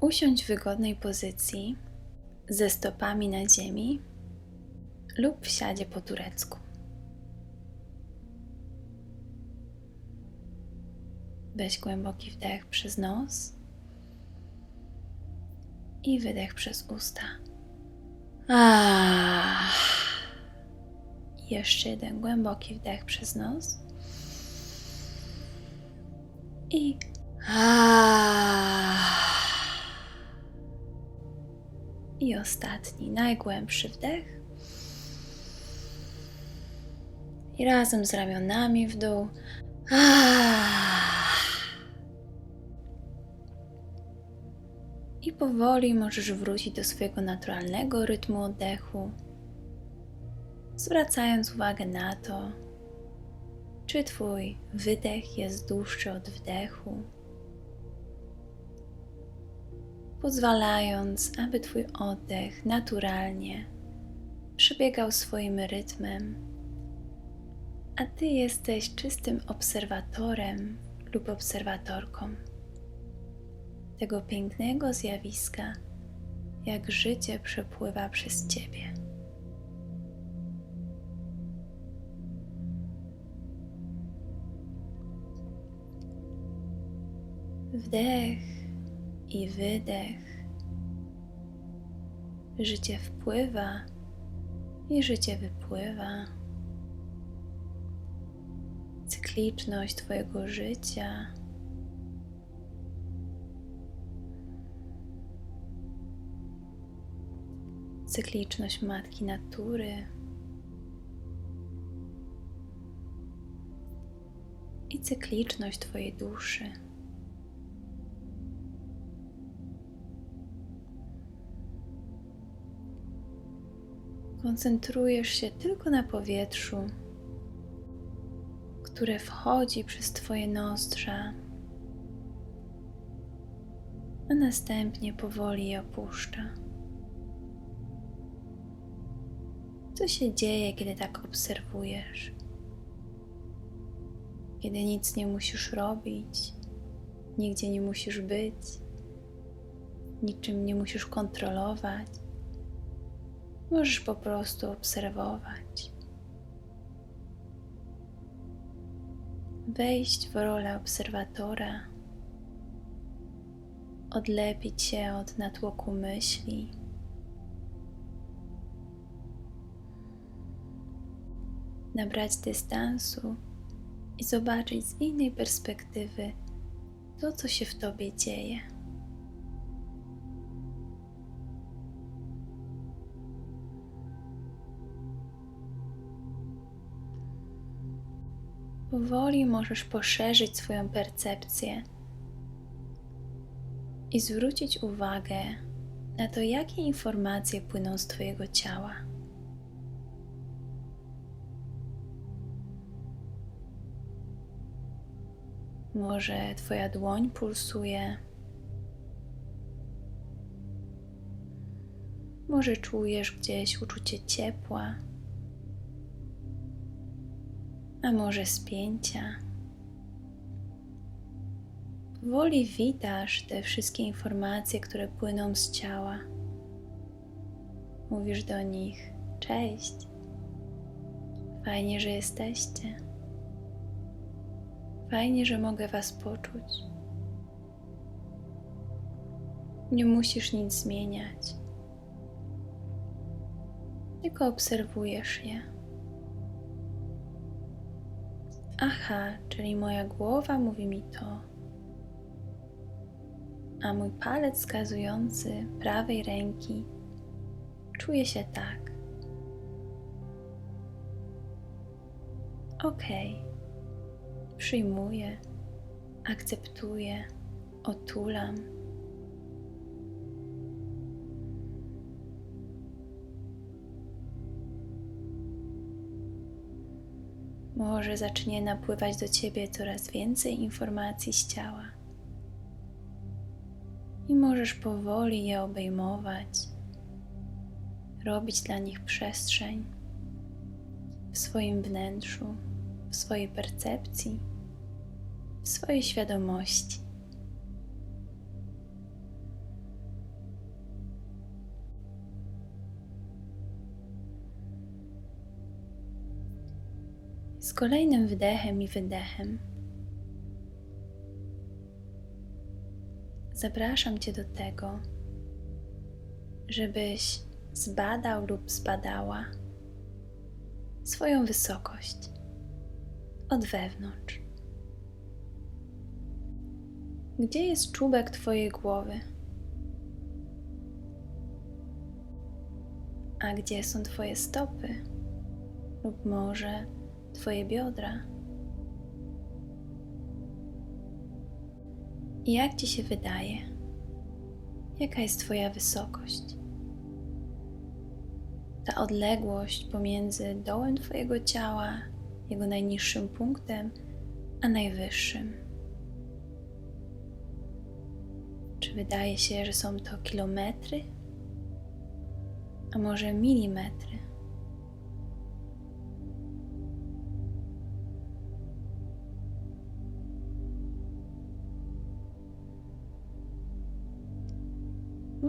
Usiądź w wygodnej pozycji ze stopami na ziemi lub w siadzie po turecku. Weź głęboki wdech przez nos i wydech przez usta. Ah. Jeszcze jeden głęboki wdech przez nos i ah. I ostatni, najgłębszy wdech. I razem z ramionami w dół. Ah. I powoli możesz wrócić do swojego naturalnego rytmu oddechu, zwracając uwagę na to, czy Twój wydech jest dłuższy od wdechu, pozwalając, aby Twój oddech naturalnie przebiegał swoim rytmem, a Ty jesteś czystym obserwatorem lub obserwatorką tego pięknego zjawiska, jak życie przepływa przez Ciebie. Wdech i wydech. Życie wpływa i życie wypływa. Cykliczność Twojego życia cykliczność Matki Natury. I cykliczność Twojej duszy. Koncentrujesz się tylko na powietrzu, które wchodzi przez Twoje nozdrza, a następnie powoli je opuszcza. Co się dzieje, kiedy tak obserwujesz? Kiedy nic nie musisz robić, nigdzie nie musisz być, niczym nie musisz kontrolować. Możesz po prostu obserwować. Wejść w rolę obserwatora, odlepić się od natłoku myśli nabrać dystansu i zobaczyć z innej perspektywy to, co się w tobie dzieje. Powoli możesz poszerzyć swoją percepcję i zwrócić uwagę na to, jakie informacje płyną z Twojego ciała. Może Twoja dłoń pulsuje. Może czujesz gdzieś uczucie ciepła, a może spięcia. Powoli witasz te wszystkie informacje, które płyną z ciała. Mówisz do nich: Cześć, fajnie, że jesteście. Fajnie, że mogę Was poczuć. Nie musisz nic zmieniać, tylko obserwujesz je. Aha, czyli moja głowa mówi mi to, a mój palec wskazujący prawej ręki czuje się tak. Okej. Okay przyjmuję, akceptuję, otulam. Może zacznie napływać do ciebie coraz więcej informacji z ciała. I możesz powoli je obejmować, robić dla nich przestrzeń w swoim wnętrzu, w swojej percepcji w swojej świadomości. Kolejnym wdechem i wydechem zapraszam Cię do tego, żebyś zbadał lub zbadała swoją wysokość od wewnątrz. Gdzie jest czubek Twojej głowy? A gdzie są Twoje stopy? Lub może Twoje biodra? I jak Ci się wydaje? Jaka jest Twoja wysokość? Ta odległość pomiędzy dołem Twojego ciała, jego najniższym punktem, a najwyższym. Czy wydaje się, że są to kilometry, a może milimetry?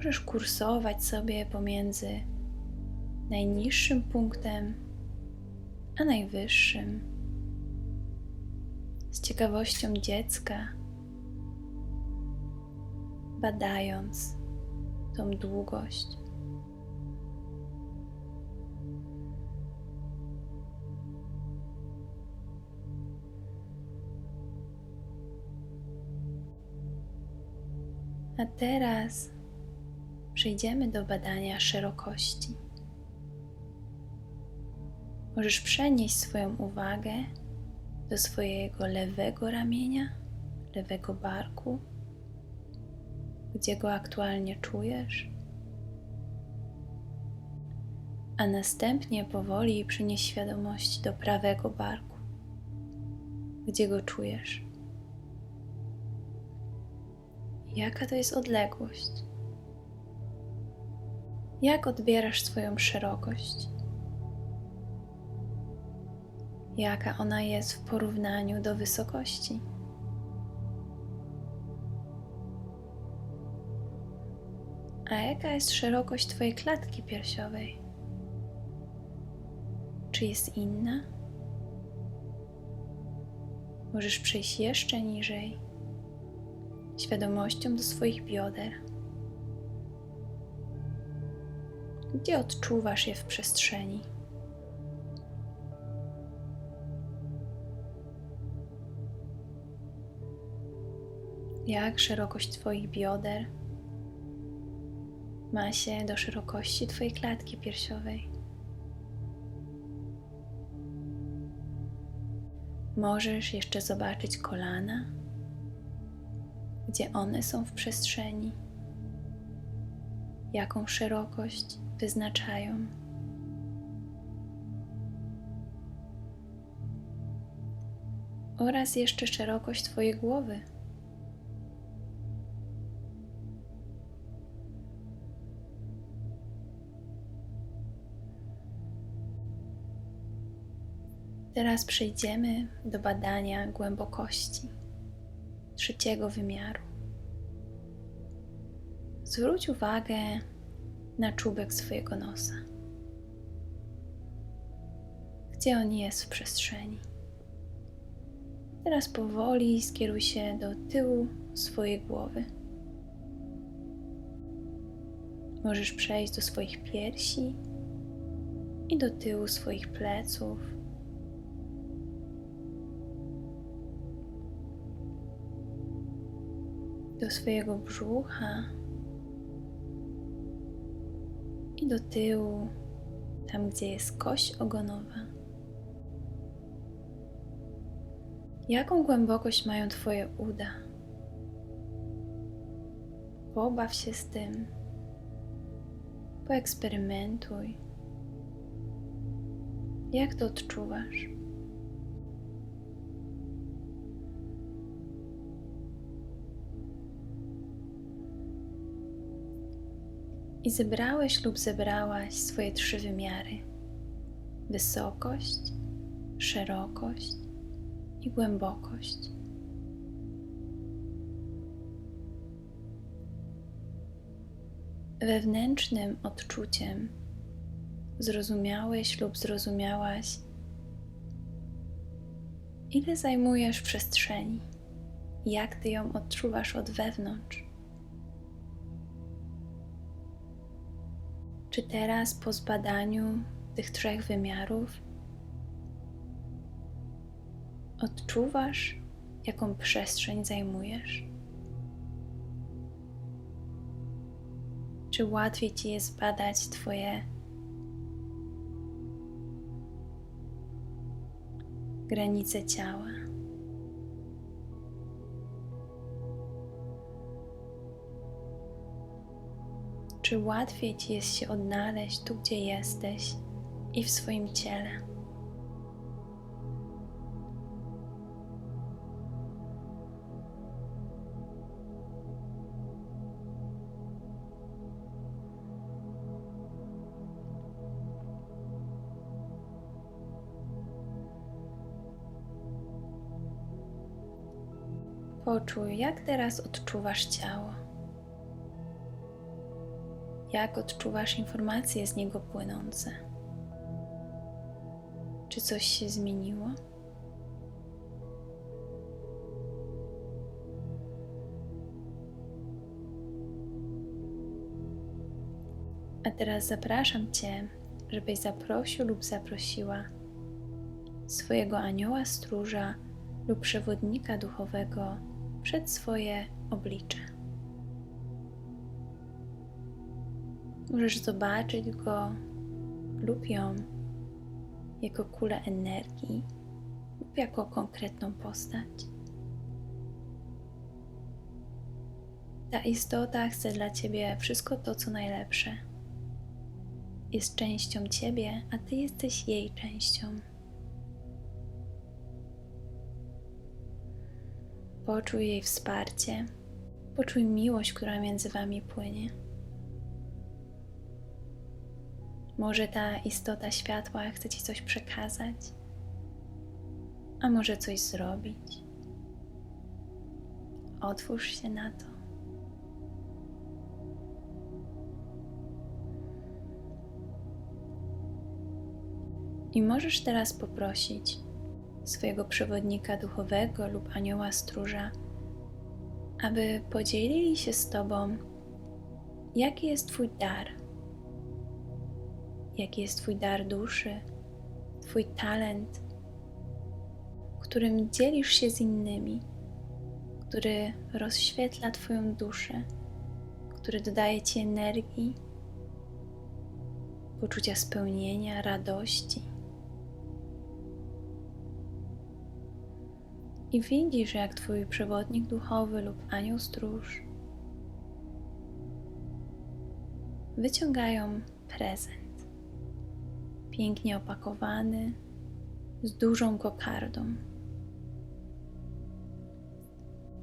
Możesz kursować sobie pomiędzy najniższym punktem a najwyższym. Z ciekawością dziecka, badając tą długość. A teraz przejdziemy do badania szerokości. Możesz przenieść swoją uwagę do swojego lewego ramienia, lewego barku, gdzie go aktualnie czujesz, a następnie powoli przynieś świadomość do prawego barku, gdzie go czujesz. Jaka to jest odległość? Jak odbierasz swoją szerokość? Jaka ona jest w porównaniu do wysokości? A jaka jest szerokość Twojej klatki piersiowej? Czy jest inna? Możesz przejść jeszcze niżej, świadomością do swoich bioder. Gdzie odczuwasz je w przestrzeni? Jak szerokość Twoich bioder ma się do szerokości Twojej klatki piersiowej? Możesz jeszcze zobaczyć kolana, gdzie one są w przestrzeni, jaką szerokość wyznaczają. Oraz jeszcze szerokość Twojej głowy. Teraz przejdziemy do badania głębokości trzeciego wymiaru. Zwróć uwagę na czubek swojego nosa. Gdzie on jest w przestrzeni? Teraz powoli skieruj się do tyłu swojej głowy. Możesz przejść do swoich piersi i do tyłu swoich pleców. Do swojego brzucha do tyłu, tam gdzie jest kość ogonowa. Jaką głębokość mają Twoje uda? Pobaw się z tym, poeksperymentuj. Jak to odczuwasz? I zebrałeś lub zebrałaś swoje trzy wymiary: wysokość, szerokość i głębokość. Wewnętrznym odczuciem zrozumiałeś lub zrozumiałaś, Ile zajmujesz przestrzeni? Jak ty ją odczuwasz od wewnątrz? Czy teraz po zbadaniu tych trzech wymiarów odczuwasz, jaką przestrzeń zajmujesz? Czy łatwiej ci jest zbadać Twoje granice ciała? Czy łatwiej ci jest się odnaleźć tu, gdzie jesteś i w swoim ciele? Poczuj, jak teraz odczuwasz ciało. Jak odczuwasz informacje z niego płynące? Czy coś się zmieniło? A teraz zapraszam Cię, żebyś zaprosił lub zaprosiła swojego anioła stróża lub przewodnika duchowego przed swoje oblicze. Możesz zobaczyć go lub ją jako kulę energii lub jako konkretną postać. Ta istota chce dla Ciebie wszystko to, co najlepsze. Jest częścią Ciebie, a Ty jesteś jej częścią. Poczuj jej wsparcie, poczuj miłość, która między Wami płynie. Może ta istota światła chce Ci coś przekazać, a może coś zrobić. Otwórz się na to. I możesz teraz poprosić swojego przewodnika duchowego lub anioła stróża, aby podzielili się z Tobą, jaki jest Twój dar jaki jest Twój dar duszy, Twój talent, którym dzielisz się z innymi, który rozświetla Twoją duszę, który dodaje Ci energii, poczucia spełnienia, radości. I widzisz, jak Twój przewodnik duchowy lub anioł stróż wyciągają prezent pięknie opakowany, z dużą kokardą.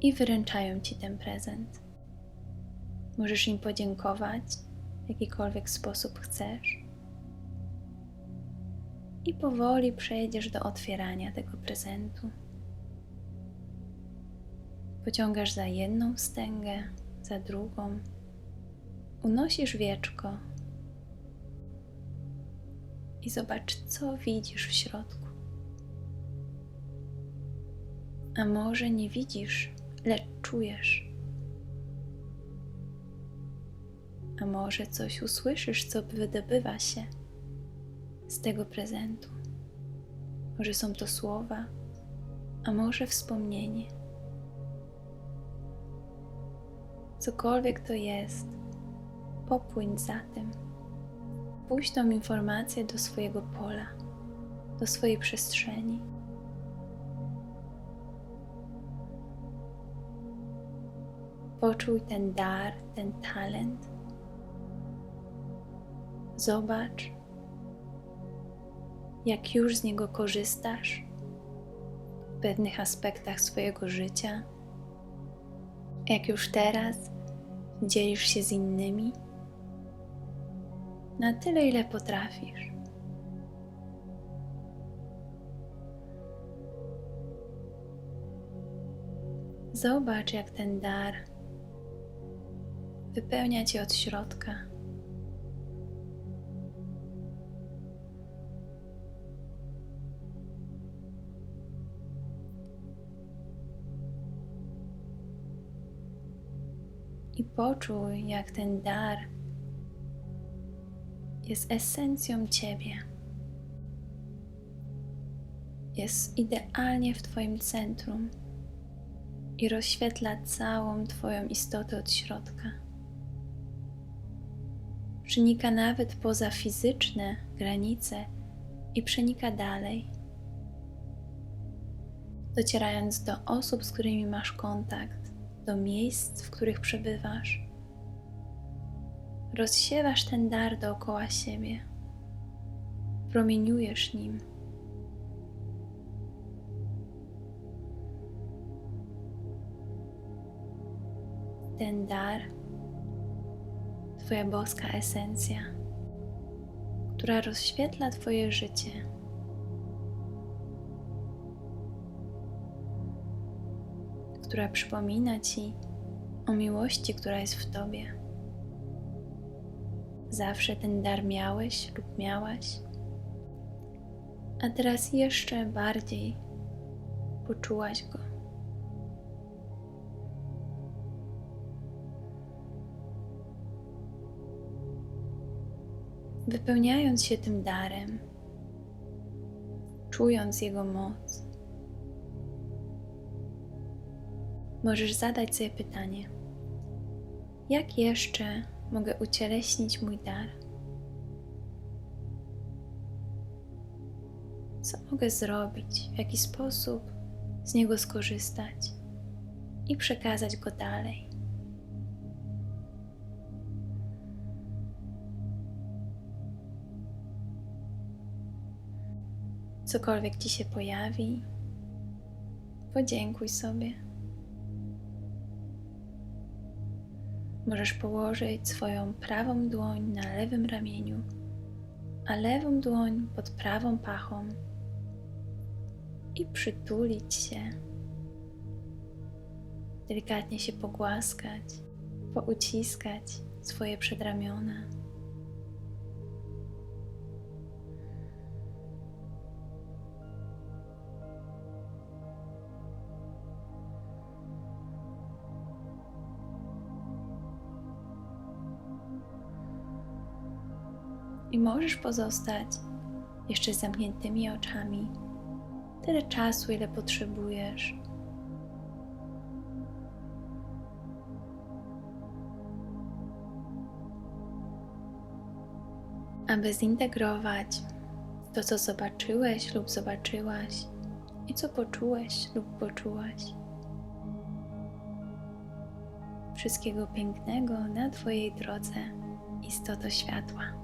I wyręczają Ci ten prezent. Możesz im podziękować w jakikolwiek sposób chcesz. I powoli przejdziesz do otwierania tego prezentu. Pociągasz za jedną wstęgę, za drugą. Unosisz wieczko i zobacz, co widzisz w środku. A może nie widzisz, lecz czujesz. A może coś usłyszysz, co wydobywa się z tego prezentu. Może są to słowa, a może wspomnienie. Cokolwiek to jest, popłyń za tym wpuść tą informację do swojego pola, do swojej przestrzeni. Poczuj ten dar, ten talent. Zobacz, jak już z niego korzystasz w pewnych aspektach swojego życia, jak już teraz dzielisz się z innymi na tyle, ile potrafisz. Zobacz, jak ten dar wypełnia cię od środka. I poczuj, jak ten dar jest esencją Ciebie. Jest idealnie w Twoim centrum i rozświetla całą Twoją istotę od środka. Przenika nawet poza fizyczne granice i przenika dalej, docierając do osób, z którymi masz kontakt, do miejsc, w których przebywasz. Rozsiewasz ten dar dookoła siebie, promieniujesz nim. Ten dar, Twoja boska esencja, która rozświetla Twoje życie. Która przypomina Ci o miłości, która jest w Tobie. Zawsze ten dar miałeś lub miałaś, a teraz jeszcze bardziej poczułaś go. Wypełniając się tym darem, czując jego moc, możesz zadać sobie pytanie: jak jeszcze mogę ucieleśnić mój dar? Co mogę zrobić, w jaki sposób z niego skorzystać i przekazać go dalej? Cokolwiek ci się pojawi, podziękuj sobie. Możesz położyć swoją prawą dłoń na lewym ramieniu, a lewą dłoń pod prawą pachą i przytulić się. Delikatnie się pogłaskać, pouciskać swoje przedramiona. I możesz pozostać jeszcze z zamkniętymi oczami tyle czasu, ile potrzebujesz. Aby zintegrować to, co zobaczyłeś lub zobaczyłaś i co poczułeś lub poczułaś. Wszystkiego pięknego na Twojej drodze, istoto światła.